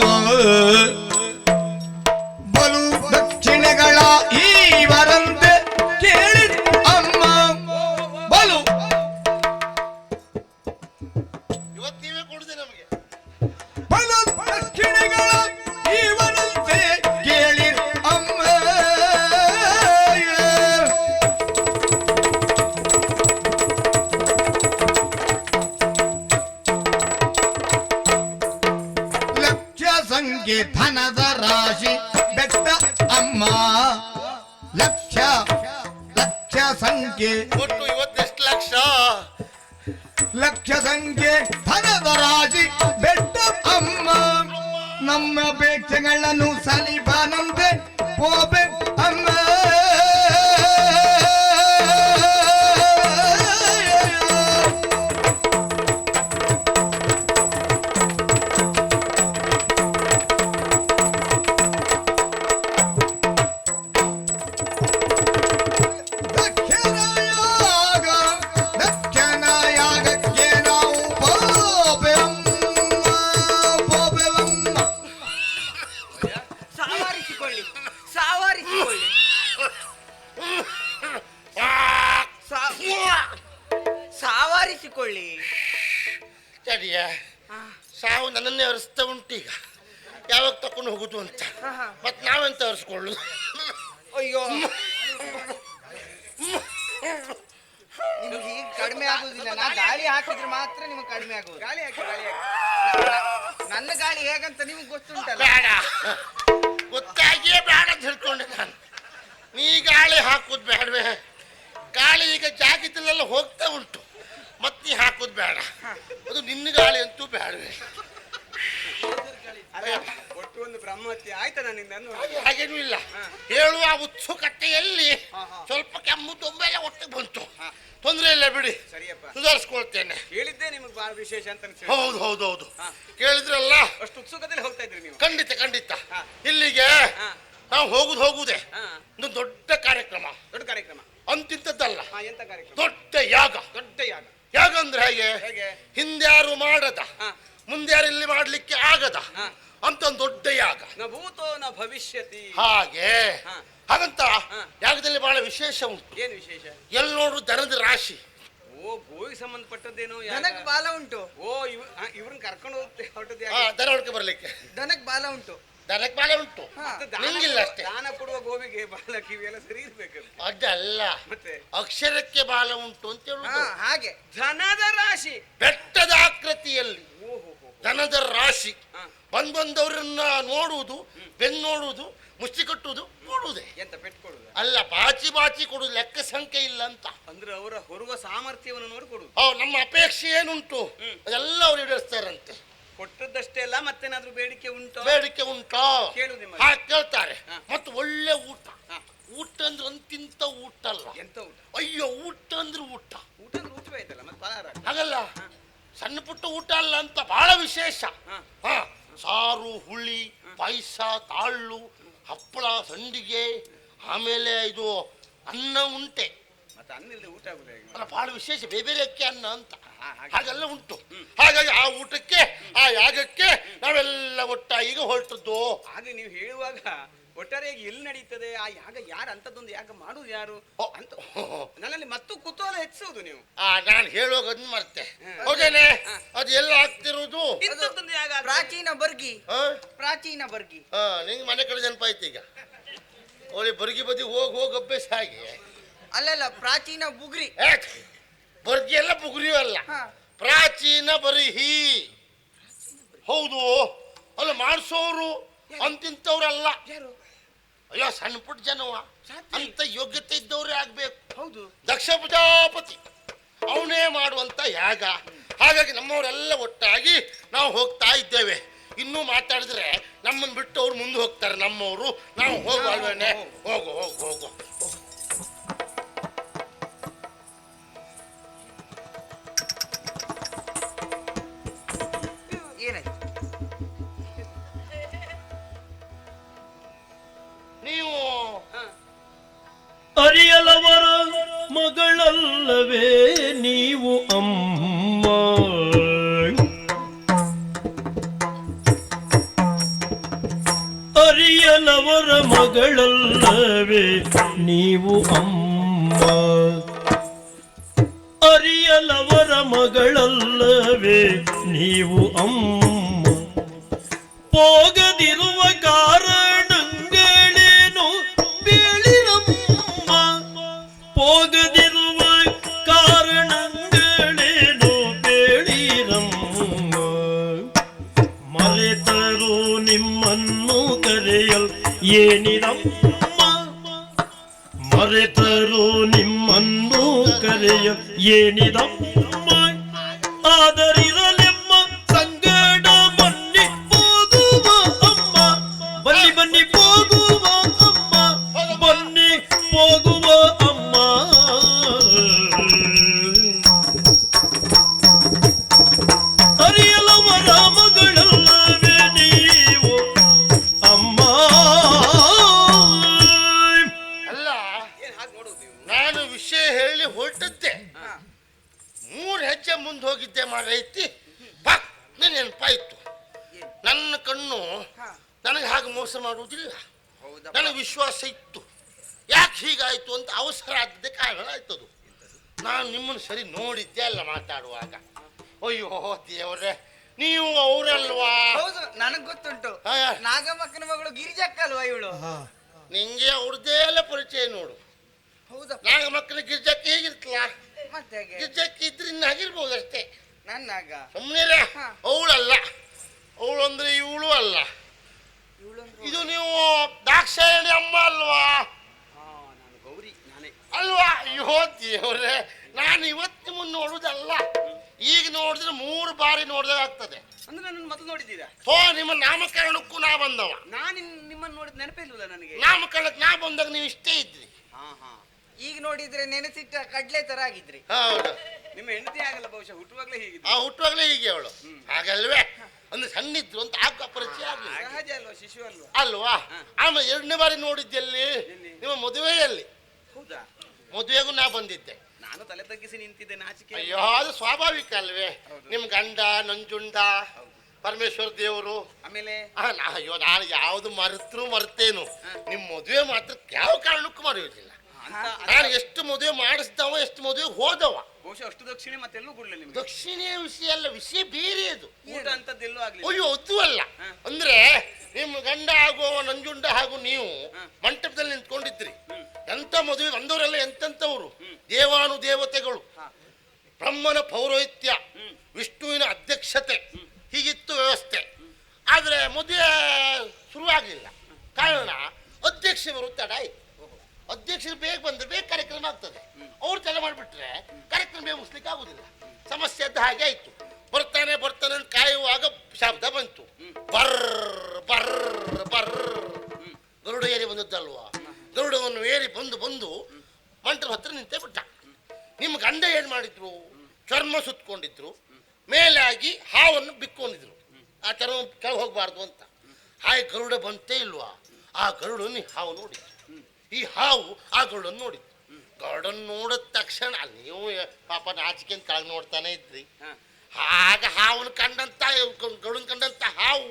ಸಂಖ್ಯೆ ಧನದ ರಾಶಿ. ಬೆಟ್ಟ ಅಮ್ಮ. ಲಕ್ಷ ಲಕ್ಷ ಸಂಖ್ಯೆ. ಒಟ್ಟು ಇವತ್ತೆಷ್ಟು ಲಕ್ಷ? ಲಕ್ಷ ಸಂಖ್ಯೆ ಧನದ ರಾಶಿ. ಬೆಟ್ಟ ಅಮ್ಮ. ನಮ್ಮ ಅಪೇಕ್ಷೆಗಳನ್ನು ಸಲಿಬಾನಂತೆ. ಹೋಬೆ ಅಮ್ಮ. ಅದು ನಿನ್ನ ಗಾಳಿ ಅಂತೂ ಬೇಡವೇ ಅಲ್ಲ ಒಟ್ಟು ಒಂದು ಬ್ರಹ್ಮಹತ್ಯೆ ಆಯ್ತಾ ನನ್ನಿಂದ ಹಾಗೆ ಹಾಗೇನೂ ಇಲ್ಲ. ಹೇಳುವ ಉತ್ಸುಕತೆಯಲ್ಲಿ ಹಾ, ಹಾ. ಸ್ವಲ್ಪ ಕೆಮ್ಮು ತುಂಬೆಲ್ಲ ಒಟ್ಟಿಗೆ ಬಂತು. ತೊಂದ್ರೆ ಇಲ್ಲ ಬಿಡಿ. ಸರಿಯಪ್ಪ. ಸುಧಾರಿಸ್ಕೊಳ್ತೇನೆ. ಹೇಳಿದ್ದೆ ನಿಮಗೆ ಬಹಳ ವಿಶೇಷ ಅಂತ ಅನ್ಸಿ ಹೌದು ಹೌದು ಹೌದು. ಹಾ. ಕೇಳಿದ್ರಲ್ಲ? ಅಷ್ಟು ಉತ್ಸುಕತೆಯಲ್ಲಿ ಹೋಗ್ತಾ ಇದ್ರಿ ನೀವು. ಖಂಡಿತ ಖಂಡಿತ. ಹಾ. ಇಲ್ಲಿಗೆ ಹಾ. ನಾವು ಹೋಗುದು ಹೋಗುದೇ. ಹಾ. ಒಂದು ದೊಡ್ಡ ಕಾರ್ಯಕ್ರಮ. ದೊಡ್ಡ ಕಾರ್ಯಕ್ರಮ. ಅಂತಿಂತದ್ದಲ್ಲ ಹಾ ಎಂತ ಕಾರ್ಯಕ್ರಮ? ದೊಡ್ಡ ಯಾಗ. ದೊಡ್ಡ ಯಾಗ. ಯಾಗ ಅಂದ್ರೆ ಹೇಗೆ? ಹೇಗೆ? ಹಿಂದ್ಯಾರು ಮಾಡದ ಹಾ. ಮುಂದ್ಯಾರು ಇಲ್ಲಿ ಮಾಡ್ಲಿಕ್ಕೆ ಆಗದ ಹಾ. ಅಂತ ಒಂದು ದೊಡ್ಡ ಯಾಗ. ನ ಭೂತೋ ನ ಭವಿಷ್ಯತಿ. ಹಾಗೆ? ಹಾ. ಹಾಗಂತ ಹಾ. ಯಾಗದಲ್ಲಿ ಬಹಳ ವಿಶೇಷ ಉಂಟು. ಏನ್ ವಿಶೇಷ? ಎಲ್ಲಿ ನೋಡ್ರು ದನದ ರಾಶಿ. ಓ ಗೋವಿ ಸಂಬಂಧಪಟ್ಟದ್ದೇನು ನನಗೆ ಬಾಲ ಉಂಟು. ಓ ಇವ್ ಇವ್ರನ್ನ ಕರ್ಕೊಂಡು ಹೋಗ್ತೆ ಹೊರಟದ್ದು ಹಾ, ಯಾಕೆ? ದನ ಹೊಡ್ಕೆ ಬರ್ಲಿಕ್ಕೆ. ದನಕ್ಕೆ ಬಾಲ ಉಂಟು. ದನಕ್ಕೆ ಬಾಳೆ ಉಂಟು. ಹಾ. ನಿಂಗಿಲ್ಲ ಅಷ್ಟೇ. ದಾನ ಕೊಡುವ ಗೋವಿಗೆ ಬಾಲ ಕಿವಿಯೆಲ್ಲ ಸರಿ ಇರ್ಬೇಕು ಅದಲ್ಲ. ಮತ್ತೆ? ಅಕ್ಷರಕ್ಕೆ ಬಾಲ ಉಂಟು ಅಂತ ಹಾ ಹೇಳುದು ಹಾಗೆ. ಧನದ ರಾಶಿ. ಬೆಟ್ಟದ ಆಕೃತಿಯಲ್ಲಿ. ಓಹೋ ದನದ ರಾಶಿ. ಹಾ. ಬಂದ್ ಬಂದವರನ್ನ ನೋಡುವುದು ಬೆನ್ನು ನೋಡುವುದು ಮುಷ್ಟಿ ಕಟ್ಟುವುದು ನೋಡುವುದೇ. ಎಂತ ಪೆಟ್ಟು ಕೊಡುದು ಅಲ್ಲ ಬಾಚಿ ಬಾಚಿ ಕೊಡುದು ಲೆಕ್ಕ ಸಂಖ್ಯೆ ಇಲ್ಲ ಅಂತ. ಅಂದ್ರೆ ಅವರ ಹೊರುವ ಸಾಮರ್ಥ್ಯವನ್ನು ನೋಡಿ ಕೊಡುದು ಅವ್ ನಮ್ಮ ಅಪೇಕ್ಷೆ ಏನುಂಟು. ಅದೆಲ್ಲ ಅವ್ರು ಈಡೇರಿಸ್ತಾರಂತೆ. ಕೊಟ್ಟದ್ದಷ್ಟೇ ಅಲ್ಲ ಮತ್ತೇನಾದ್ರೂ ಬೇಡಿಕೆ ಉಂಟು? ಬೇಡಿಕೆ ಉಂಟಾ? ಕೇಳು. ಹಾ ಕೇಳ್ತಾರೆ. ಹಾ. ಮತ್ತು ಒಳ್ಳೆ ಊಟ. ಹಾ. ಊಟ ಅಂದ್ರೆ ಅಂತಿಂತ ಊಟ ಅಲ್ಲ. ಎಂತ ಊಟ? ಅಯ್ಯೋ ಊಟ ಅಂದ್ರೆ ಊಟ. ಊಟ ಅಂದ್ರೆ ಊಟವೇ ಆಯ್ತಲ್ಲ ಮತ್ತೆ ಫಲಹಾರ ಹಾಗಲ್ಲ ಸಣ್ಣ ಪುಟ್ಟ ಊಟ ಅಲ್ಲ ಅಂತ ಬಹಳ ವಿಶೇಷ. ಹಾ. ಹಾ. ಸಾರು ಹುಳಿ ಪಾಯಸ ತಾಳ್ಳು ಹಪ್ಪಳ ಸಂಡಿಗೆ ಆಮೇಲೆ ಇದು ಅನ್ನ ಉಂಟೆ. ಮತ್ತೆ ಅನ್ನಿಲ್ದೆ ಊಟ ಆಗುದ ಅಲ್ಲ ಬಹಳ ವಿಶೇಷ. ಅಕ್ಕಿ ಅನ್ನ ಅಂತ. ಹಾಗೆಲ್ಲ ಉಂಟು. ಹಾಗಾಗಿ ಆ ಊಟಕ್ಕೆ ಆ ಯಾಗಕ್ಕೆ ನಾವೆಲ್ಲ ಒಟ್ಟಾಗಿ ಹೊರಟದ್ದು. ಆದ್ರೆ ನೀವು ಹೇಳುವಾಗ ಒಟ್ಟಾರೆ ಎಲ್ಲಿ ನಡೀತದೆ? ಆ ಯಾಗ ಯಾರು? ಅಂತದೊಂದು ಯಾಗ ಮಾಡುದು ಯಾರು? ಅಂತ ನನ್ನಲ್ಲಿ ಮತ್ತು ಕುತೂಹಲ ಹೆಚ್ಚಿಸೋದು ನೀವು. ಆ ನಾನು ಅದನ್ನ ಮರ್ತೆ. ಹೌದೇನೆ ಅದು ಎಲ್ಲ ಆಗ್ತಿರುವುದು. ಇಂಥದ್ದೊಂದು ಯಾಗ ಪ್ರಾಚೀನ ಬರ್ಗಿ. ಆ? ಪ್ರಾಚೀನ ಬರ್ಗಿ. ಆ, ನಿಂಗೆ ಮನೆ ಕಡೆ ನೆನಪ ಆಯ್ತು ಈಗ. ಅವಳಿ ಬರ್ಗಿ ಬದಿ ಹೋಗಿ ಹೋಗಿ ಅಭ್ಯಾಸ ಆಗಿ ಅಲ್ಲಲ್ಲ ಪ್ರಾಚೀನ ಬುಗ್ರಿ. ಬರ್ಗಿ ಎಲ್ಲ ಬುಗುರಿಯೂ ಅಲ್ಲ ಪ್ರಾಚೀನ ಬರಿಹಿ ಹೌದು. ಅಲ್ಲ ಮಾಡಿಸೋರು ಅಂತಿಂತವ್ರಲ್ಲ. ಅಯ್ಯೋ ಸಣ್ಣ ಪುಟ್ಟ ಜನವ. ಅಂತ ಯೋಗ್ಯತೆ ಇದ್ದವ್ರೇ ಆಗ್ಬೇಕು. ಹೌದು. ದಕ್ಷ ಪ್ರಜಾಪತಿ. ಅವನೇ ಮಾಡುವಂತ ಯಾಗ. ಹಾಗಾಗಿ ನಮ್ಮವರೆಲ್ಲ ಒಟ್ಟಾಗಿ ನಾವು ಹೋಗ್ತಾ ಇದ್ದೇವೆ. ಇನ್ನೂ ಮಾತಾಡಿದ್ರೆ ನಮ್ಮನ್ನು ಬಿಟ್ಟು ಅವ್ರು ಮುಂದೆ ಹೋಗ್ತಾರೆ ನಮ್ಮವರು. ನಾವು ಹೋಗುವಲ್ವೇನೆ ಹೋಗು. ಹೋಗು ಹೋಗು ಏನಾಯ್ತು ಮಗಳಲ್ಲವೇ ನೀವು ಅಮ್ಮ? ಅರಿಯಲವರ ಮಗಳಲ್ಲವೇ ನೀವು ಅಮ್ಮ? ಅರಿಯಲವರ ಮಗಳಲ್ಲವೇ ನೀವು ಅಮ್ಮ? ಹೋಗದಿರುವ ಕಾರಣಗಳೇನು? ಬೀಳಿರಮ್ಮ ಹೋಗದಿರುವ ಏನಿರಮ್ಮ ಮರೆತರು ನಿಮ್ಮನ್ನು ಕರೆಯ ಏನಿದಮ್ಮ? ಅವರಲ್ವಾ ಹೌದು ನನಗ್ ಗೊತ್ತುಂಟು. ಹಾ. ನಾಗಮ್ಮಕ್ಕನ ಮಗಳು ಗಿರಿಜಕ್ಕ ಅಲ್ವಾ ಇವಳು? ನಿಂಗೆ ಅವ್ರದ್ದೆಲ್ಲ ಪರಿಚಯ ನೋಡು. ಹೌದಪ್ಪ ನಾಗ ಗಿರಿಜಕ್ಕ ಗಿರ್ಜಕ್ಕೆ ಹೇಗಿರ್ತಲ್ಲ ಮತ್ತೆ ಹೇಗೆ? ಗಿರ್ಜಕ್ಕೆ ಇದ್ರೆ ಇನ್ನು ಆಗಿರ್ಬೋದು ಅಷ್ಟೇ. ನನ್ನಾಗ ಸುಮ್ಮನೆ ಹಾ. ಅವಳಲ್ಲ. ಅವಳು ಅಂದ್ರೆ ಇವಳು ಅಲ್ಲ. ಇವಳು ಇದು ನೀವು ದಾಕ್ಷಾಯಣಿ ಅಮ್ಮ ಅಲ್ವಾ? ಹಾ ನಾನು ಗೌರಿ ನಾನೇ. ಅಲ್ವಾ? ಅಯ್ಯೋ ದೇವ್ರೆ. ನಾನು ಇವತ್ತು ನಿಮ್ಮನ್ನು ನೋಡುದಲ್ಲ. ಈಗ ನೋಡಿದ್ರೆ ಮೂರು ಬಾರಿ ನೋಡ್ದಾಗ ಆಗ್ತದೆ ಅಂದ್ರೆ ನನ್ನ ಮೊದಲು ನೋಡಿದ್ದೀರಾ? ಹೋ ನಿಮ್ಮ ನಾಮಕರಣಕ್ಕೂ ನಾ ಬಂದವ. ನಾನು ನಿಮ್ಮನ್ನು ನೋಡಿದ ನೆನಪೇ ಇಲ್ವಲ್ಲ ನನಗೆ? ನಾಮಕರಣಕ್ಕೆ ನಾ ಬಂದಾಗ ನೀವು ಇಷ್ಟೇ ಇದ್ರಿ. ಹಾ ಹಾ. ಈಗ ನೋಡಿದ್ರೆ ನೆನೆಸಿಟ್ಟ ಕಡ್ಲೆ ತರ ಆಗಿದ್ರಿ. ಹೌದು. ನಿಮ್ಮ ಹೆಂಡತಿ ಆಗಲ್ಲ ಬಹುಶಃ ಹುಟ್ಟುವಾಗಲೇ ಹೀಗೆ ಆ ಹುಟ್ಟುವಾಗಲೇ ಹೀಗೆ ಅವಳು. ಹಾಗಲ್ವೇ? ಅಂದ್ರೆ ಸಣ್ಣಿದ್ರು ಅಂತ ಆಗ ಪರಿಚಯ ಆಗ್ಲಿ ಸಹಜ ಅಲ್ವಾ ಶಿಶು ಅಲ್ವಾ? ಅಲ್ವಾ? ಆಮೇಲೆ ಎರಡನೇ ಬಾರಿ ನೋಡಿದ್ದೆ ಎಲ್ಲಿ? ನಿಮ್ಮ ಮದುವೆಯಲ್ಲಿ. ಹೌದಾ? ಮದುವೆಗೂ ನಾ ಬಂದಿದ್ದೆ. ನಾನು ತಲೆ ತಗ್ಗಿಸಿ ನಿಂತಿದ್ದೆ ನಾಚಿಕೆ ಅಯ್ಯೋ ಅದು ಸ್ವಾಭಾವಿಕ ಅಲ್ವೇ. ನಿಮ್ ಗಂಡ ನಂಜುಂಡ ಪರಮೇಶ್ವರ ದೇವರು. ಆಮೇಲೆ? ಆ, ನಾ- ಅಯ್ಯೋ ನಾನು ಯಾವ್ದು ಮರೆತ್ರು ಮರ್ತೇನು. ನಿಮ್ ಮದುವೆ ಮಾತ್ರ ಯಾವ ಕಾರಣಕ್ಕೂ ಮರೆಯೋದಿಲ್ಲ. ಅಂತ ನಾನು ಎಷ್ಟು ಮದುವೆ ಮಾಡಿಸ್ದವ ಎಷ್ಟು ಮದುವೆ ಹೋದವ. ಬಹುಶಃ ಅಷ್ಟು ದಕ್ಷಿಣೆ ಮತ್ತೆಲ್ಲೂ ಕೊಡ್ಲಿಲ್ಲ ನಿಮ್ಗೆ? ದಕ್ಷಿಣೆಯ ವಿಷಯ ಅಲ್ಲ ವಿಷಯ ಬೇರೆ ಅದು. ಊಟ ಅಂತದ್ದೆಲ್ಲೂ ಆಗ್ಲಿಲ್ಲ. ಅಯ್ಯೋ ಅದು ಅಲ್ಲ. ಅಂದ್ರೆ ನಿಮ್ಮ ಗಂಡ ಹಾಗೂ ನಂಜುಂಡ ಹಾಗೂ ನೀವು ಮಂಟಪದಲ್ಲಿ ನಿಂತ್ಕೊಂಡಿದ್ರಿ. ಎಂತ ಮದುವೆ ಬಂದವರೆಲ್ಲ ಎಂತೆಂತವರು ದೇವಾನು ದೇವತೆಗಳು. ಬ್ರಹ್ಮನ ಪೌರೋಹಿತ್ಯ ವಿಷ್ಣುವಿನ ಅಧ್ಯಕ್ಷತೆ ಹೀಗಿತ್ತು ವ್ಯವಸ್ಥೆ. ಆದರೆ ಮದುವೆ ಶುರುವಾಗಲಿಲ್ಲ ಕಾರಣ ಅಧ್ಯಕ್ಷ ಬರುತ್ತಾಡ ಆಯ್ತು. ಅಧ್ಯಕ್ಷರು ಬೇಗ ಬಂದ್ರೆ ಬೇಗ ಕಾರ್ಯಕ್ರಮ ಆಗ್ತದೆ. ಅವ್ರು ತಲೆ ಮಾಡಿಬಿಟ್ರೆ ಕಾರ್ಯಕ್ರಮ ಬೇಗ ಮುಗಿಸ್ಲಿಕ್ಕೆ ಆಗುದಿಲ್ಲ. ಸಮಸ್ಯೆ ಅದ ಹಾಗೆ ಆಯ್ತು. ಬರ್ತಾನೆ ಬರ್ತಾನೆ ಕಾಯುವಾಗ ಶಬ್ದ ಬಂತು. ಬರ್ರ್ ಬರ್ರ್ ಬರ್ರ್ ಗರುಡ ಏರಿ ಬಂದದ್ದಲ್ವಾ? ಗರುಡವನ್ನು ಏರಿ ಬಂದು ಬಂದು ಮಂಟರ ಹತ್ರ ನಿಂತೇ ಬಿಟ್ಟ. ನಿಮ್ಮ ಗಂಡ ಏನು ಮಾಡಿದ್ರು? ಚರ್ಮ ಸುತ್ಕೊಂಡಿದ್ರು. ಮೇಲಾಗಿ ಹಾವನ್ನು ಬಿಕ್ಕೊಂಡಿದ್ರು. ಆ ಚರ್ಮ ಕೆಳಗೆ ಹೋಗಬಾರ್ದು ಅಂತ. ಹಾಗೆ ಗರುಡ ಬಂತೇ ಇಲ್ವಾ? ಆ ಗರುಡನ್ನು ಹಾವು ನೋಡಿತ್ತು ಈ ಹಾವು ಆ ಗರುಡನ್ನು ನೋಡಿ. ಗರುಡನ್ನು ನೋಡಿದ ತಕ್ಷಣ ಅಲ್ಲಿ ನೀವು ಪಾಪ ನಾಚಿಕೆ ಅಂತ ಕೆಳಗೆ ನೋಡ್ತಾನೆ ಇದ್ರಿ. ಹಾಗ ಆಗ ಹಾವನ್ನು ಕಂಡಂತ ಗರುಡನ್ ಕಂಡಂತ ಹಾವು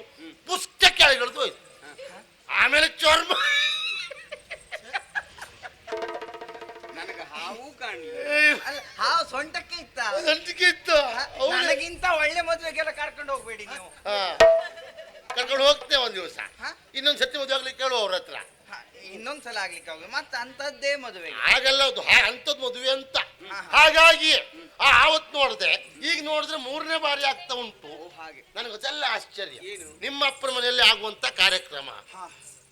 ಮದುವೆ ಆಗಲ್ಲ ಅದು ಅಂಥದ್ದು ಮದುವೆ ಅಂತ. ಹಾಗಾಗಿ ಆ ಆವತ್ ನೋಡಿದೆ ಈಗ ನೋಡಿದ್ರೆ ಮೂರನೇ ಬಾರಿ ಆಗ್ತಾ ಉಂಟು. ಹಾಗೆ. ನನಗೆ ಅದೆಲ್ಲ ಆಶ್ಚರ್ಯ. ಏನು? ನಿಮ್ಮ ಅಪ್ಪನ ಮನೆಯಲ್ಲಿ ಆಗುವಂತ ಕಾರ್ಯಕ್ರಮ.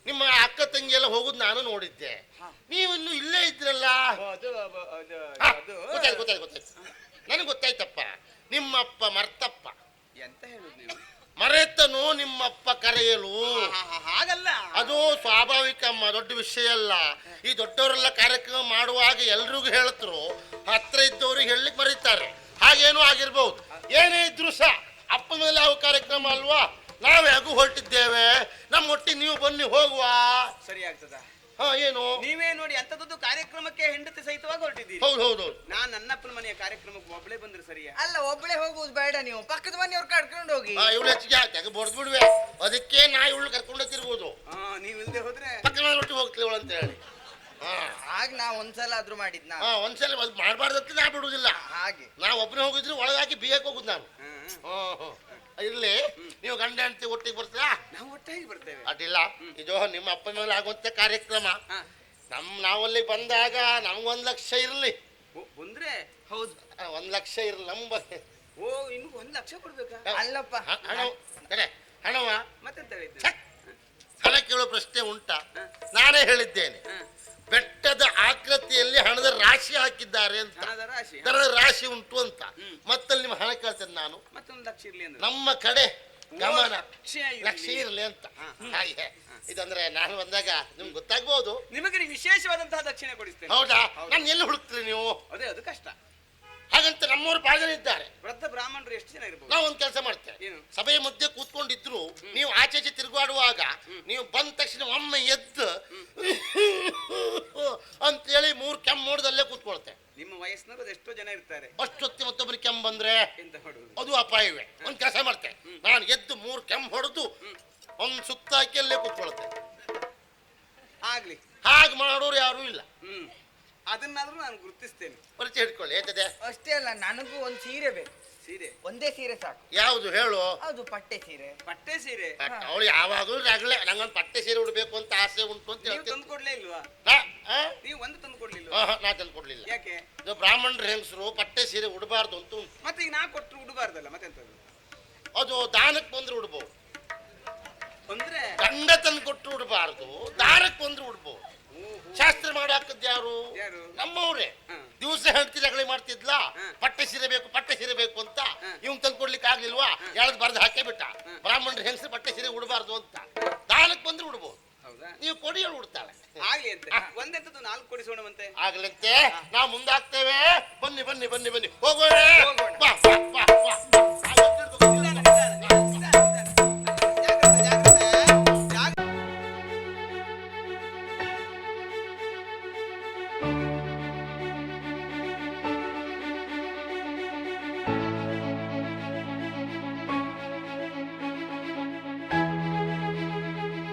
ನಿಮ್ಮ ಅಕ್ಕ ತಂಗಿ ಎಲ್ಲ ಹೋಗುದು ನಾನು ನೋಡಿದ್ದೆ ನೀವು ಇನ್ನು ಇಲ್ಲೇ ಇದ್ರಲ್ಲ ಓ, ಅದು ಅದು- ಅದು ಹಾ, ಅದು ಗೊತ್ತಾಯ್ತು ಗೊತ್ತಾಯ್ತು ಗೊತ್ತಾಯ್ತು ನನಗೆ ಗೊತ್ತಾಯ್ತಪ್ಪ ನಿಮ್ಮಪ್ಪ ಮರ್ತಪ್ಪ ಎಂತ ಹೇಳುದು ನೀವು ಮರೆತನು ನಿಮ್ಮಪ್ಪ ಕರೆಯಲು ಹಾಗಲ್ಲ. ಅದು ಸ್ವಾಭಾವಿಕ ಅಮ್ಮ ದೊಡ್ಡ ವಿಷಯ ಅಲ್ಲ. ಈ ದೊಡ್ಡವರೆಲ್ಲ ಕಾರ್ಯಕ್ರಮ ಮಾಡುವಾಗ ಎಲ್ರಿಗೂ ಹೇಳ್ತರು. ಹತ್ರ ಇದ್ದವ್ರಿಗೆ ಹೇಳಲಿಕ್ಕೆ ಬರೀತಾರೆ ಹಾಗೇನೂ ಆಗಿರ್ಬಹುದು ಏನೇ ಇದ್ರು ಸಹ ಅಪ್ಪ ಮೇಲೆ ಯಾವ ಕಾರ್ಯಕ್ರಮ ಅಲ್ವಾ? ನಾವು ಹೇಗೂ ಹೊರಟಿದ್ದೇವೆ. ನಮ್ಮ ಒಟ್ಟಿಗೆ ನೀವು ಬನ್ನಿ ಹೋಗುವ. ಸರಿ ಆಗ್ತದ. ಹಾ ಏನು? ನೀವೇ ನೋಡಿ ಅಂತದದ್ದು ಕಾರ್ಯಕ್ರಮಕ್ಕೆ ಹೆಂಡತಿ ಸಹಿತವಾಗಿ ಹೊರಟಿದ್ದೀರಿ. ಹೌದು ಹೌದು ಹೌದು. ನಾನ್ ನನ್ನಪ್ಪನ ಮನೆಯ ಕಾರ್ಯಕ್ರಮಕ್ಕೆ ಒಬ್ಳೆ ಬಂದ್ರೆ ಸರಿಯಾ? ಅಲ್ಲ ಒಬ್ಳೆ ಹೋಗುದು ಬೇಡ ನೀವು. ಪಕ್ಕದ ಮನೆಯವ್ರು ಕರ್ಕೊಂಡು ಹೋಗಿ. ಹಾ ಇವಳು ಹೆಚ್ಚಿಗೆ ಆಗ ಬಡ್ದು ಬಿಡುವೆ? ಅದಕ್ಕೆ ನಾ ಇವಳು ಕರ್ಕೊಂಡು ತಿರ್ಬೋದು ಹಾ ನೀವು ಇಲ್ಲದೆ ಹೋದ್ರೆ? ಪಕ್ಕದ ಮನೆ ಒಟ್ಟಿಗೆ ಹೋಗ್ತಿಲ್ಲ ಇವಳು ಅಂತ ಹೇಳಿ ಹಾ. ಆಗ ನಾ ಒಂದ್ಸಲ ಆದ್ರೂ ಮಾಡಿದ್ನ ಹಾ ಒಂದ್ಸಲ ಅದು ಮಾಡಬಾರ್ದಂತ ನಾ ಬಿಡುವುದಿಲ್ಲ. ಹಾಗೆ. ನಾ ಒಬ್ಬನೇ ಹೋಗಿದ್ರೆ ಒಳಗಾಕಿ ಬಿಯಕ್ಕೆ ಹೋಗುದು ನಾನು. ಹಾ, ಹ್ಮ್. ಇರ್ಲಿ ನೀವು ಗಂಡ ಹೆಂಡತಿ ಒಟ್ಟಿಗೆ ಬರ್ತೀರಾ? ನಾವು ಒಟ್ಟಾಗಿ ಬರ್ತೇವೆ. ಅಡ್ಡಿಲ್ಲ. ಇದು ನಿಮ್ಮ ಅಪ್ಪ ಮೇಲೆ ಆಗುವಂತ ಕಾರ್ಯಕ್ರಮ. ಹಾ. ನಮ್ ನಾವಲ್ಲಿ ಬಂದಾಗ ನಮ್ಗೊಂದ್ ಲಕ್ಷ ಇರ್ಲಿ. ಬಂದ್ರೆ ಹೌದು. ಆ, ಒಂದ್ ಲಕ್ಷ ಇರ್ಲಿ ನಮ್ಮ ಓ ಇನ್ನು ಒಂದ್ ಲಕ್ಷ ಕೊಡ್ಬೇಕಾ? ಅಲ್ಲಪ್ಪ. ಹಣ ಹಣವ. ಮತ್ತೆ ಛೆ! ಹಣ ಕೇಳೋ ಪ್ರಶ್ನೆ ಉಂಟಾ. ನಾನೇ ಹೇಳಿದ್ದೇನೆ. ಬೆಟ್ಟದ ಆಕೃತಿಯಲ್ಲಿ ಹಣದ ರಾಶಿ ಹಾಕಿದ್ದಾರೆ ಅಂತ. ಹಣದ ರಾಶಿ ಹಾ. ದರದ ರಾಶಿ ಉಂಟು ಅಂತ. ಹ್ಮ್. ಮತ್ತಲ್ಲಿ ನಿಮ್ಮ ಹಣ ಕೇಳ್ತೇನೆ ನಾನು. ಮತ್ತೊಂದು ಲಕ್ಷ ಇರ್ಲಿ ಅಂದ್ರೆ. ನಮ್ಮ ಕಡೆ ಗಮನ ಲಕ್ಷ ಇರ್ಲಿ. ಲಕ್ಷ ಇರಲಿ ಅಂತ. ಹಾ. ಹಾಗೆ ಇದಂದ್ರೆ ನಾನು ಬಂದಾಗ ನಿಮ್ಗೆ ಗೊತ್ತಾಗ್ಬೋದು. ನಿಮಗೆ ವಿಶೇಷವಾದಂತಹ ದಕ್ಷಿಣೆ ಕೊಡಿಸ್ತೇನೆ. ಹೌದಾ? ಹೌದು. ನಾನು ಎಲ್ಲಿ ಹುಡುಕ್ತೀರಿ ನೀವು? ಅದೇ ಅದು ಕಷ್ಟ. ಹಾಗಂತ ನಮ್ಮವರು ಭಾಳ ಜನ ಇದ್ದಾರೆ. ವೃದ್ಧ ಬ್ರಾಹ್ಮಣರು ಎಷ್ಟು ಜನ ಇರ್ಬೋದು? ನಾವು ಒಂದು ಕೆಲಸ ಮಾಡ್ತೇವೆ. ಏನು? ಸಭೆಯ ಮಧ್ಯೆ ಕೂತ್ಕೊಂಡಿದ್ರು. ನೀವು ಆಚೆ ಈಚೆ ತಿರುಗಾಡುವಾಗ ನೀವು ಬಂದ ತಕ್ಷಣ ಒಮ್ಮೆ ಎದ್ದು ಅಂತೇಳಿ ಮೂರು ಕೆಮ್ಮು ನೋಡ್ದಲ್ಲೇ ಕೂತ್ಕೊಳ್ತೆ ನಿಮ್ಮ ವಯಸ್ಸಿನವರು ಎಷ್ಟೋ ಜನ ಇರ್ತಾರೆ. ಅಷ್ಟೊತ್ತಿ ಮತ್ತೊಬ್ಬರು ಕೆಮ್ಮ ಬಂದ್ರೆ ಎಂತ ಮಾಡುವುದು ಅದು ಅಪಾಯವೇ. ಒಂದ್ ಕೆಲಸ ಮಾಡ್ತೆ. ನಾನು ಎದ್ದು ಮೂರು ಕೆಮ್ಮ ಹೊಡೆದು ಒಂದು ಸುತ್ತ ಹಾಕಿ ಅಲ್ಲೇ ಕೂತ್ಕೊಳ್ತೆ ಆಗ್ಲಿ. ಹಾಗೆ ಮಾಡೋರು ಯಾರು ಇಲ್ಲ. ಹ್ಮ್. ಅದನ್ನಾದ್ರೂ ನಾನು ಗುರುತಿಸ್ತೇನೆ. ಪರಿಚಯ ಇಟ್ಕೊಳ್ಳಿ ಅಷ್ಟೇ ಅಲ್ಲ ನನಗೂ ಒಂದ್ ಸೀರೆ ಬೇಕು. ಸೀರೆ. ಒಂದೇ ಸೀರೆ ಸಾಕು. ಯಾವುದು ಹೇಳು. ಅದು ಪಟ್ಟೆ ಸೀರೆ. ಪಟ್ಟೆ ಸೀರೆ. ಅವಳು ಯಾವಾಗಲೂ ರಗಳೆ ನಂಗೊಂದು ಪಟ್ಟೆ ಸೀರೆ ಉಡ್ಬೇಕು ಅಂತ ಆಸೆ ಉಂಟು ಅಂತ ಹೇಳಿ ಹೇಳ್ತೀನಿ ತಂದು ಕೊಡ್ಲೇ ಇಲ್ವಾ ನಾ ನೀವು ಒಂದು ತಂದು ಕೊಡ್ಲಿಲ್ಲ ಹಾ, ನಾ ತಂದು ಕೊಡ್ಲಿಲ್ಲ ಯಾಕೆ? ಇದು ಬ್ರಾಹ್ಮಣರ ಹೆಂಗಸರು ಪಟ್ಟೆ ಸೀರೆ ಉಡಬಾರ್ದು ಅಂತ ಉಂಟು. ಮತ್ತೆ ಈಗ ನಾ ಕೊಟ್ಟರು ಉಡಬಾರ್ದಲ್ಲ ಮತ್ತೆ ಅದು ದಾನಕ್ಕೆ ಬಂದ್ರೆ ಉಡ್ಬೋದು. ಅಂದ್ರೆ ತಂದು ಕೊಟ್ಟು ಉಡಬಾರ್ದು ದಾರಕ್ಕೆ ಬಂದ್ರೆ ಉಡ್ಬೋದು. ಶಾಸ್ತ್ರ ಮಾಡಿ ಹಾಕದ್ ಯಾರು? ನಮ್ಮವ್ರೆ. ದಿವಸ ಹೆಂಡತಿ ಜಗಳಿ ಮಾಡ್ತಿದ್ಲಾ. ಪಟ್ಟೆ ಸೀರೆ ಬೇಕು ಪಟ್ಟೆ ಸೀರೆ ಬೇಕು ಅಂತ ಇವ್ನ್ ಇವ್ ತಂದು ಕೊಡ್ಲಿಕ್ಕೆ ಆಗ್ಲಿಲ್ವಾ? ಎಳದ್ ಬರ್ದು ಹಾಕೇ ಬಿಟ್ಟ ಬ್ರಾಹ್ಮಣರು ಹೆಂಗಸರು ಪಟ್ಟೆ ಸೀರೆ ಉಡಬಾರ್ದು ಅಂತ. ದಾರಕ್ಕೆ ಬಂದ್ರೆ ಉಡ್ಬೋದು. ನೀವು ಕೊಡಿ ಹೇಳಿ ಉಡ್ತಾಳೆ. ಆಗ್ಲಿ ಅಂತ. ಒಂದೆಂತದ್ದು ನಾಲ್ಕು ಕೊಡಿಸೋಣವಂತೆ ಆಗ್ಲಂತೆ ನಾವು ಮುಂದಾಗ್ತೇವೆ. ಬನ್ನಿ ಬನ್ನಿ ಬನ್ನಿ ಬನ್ನಿ. ಹೋಗೋಣ. ಹೋಗೋಣ. ಬಾ ಬಾ.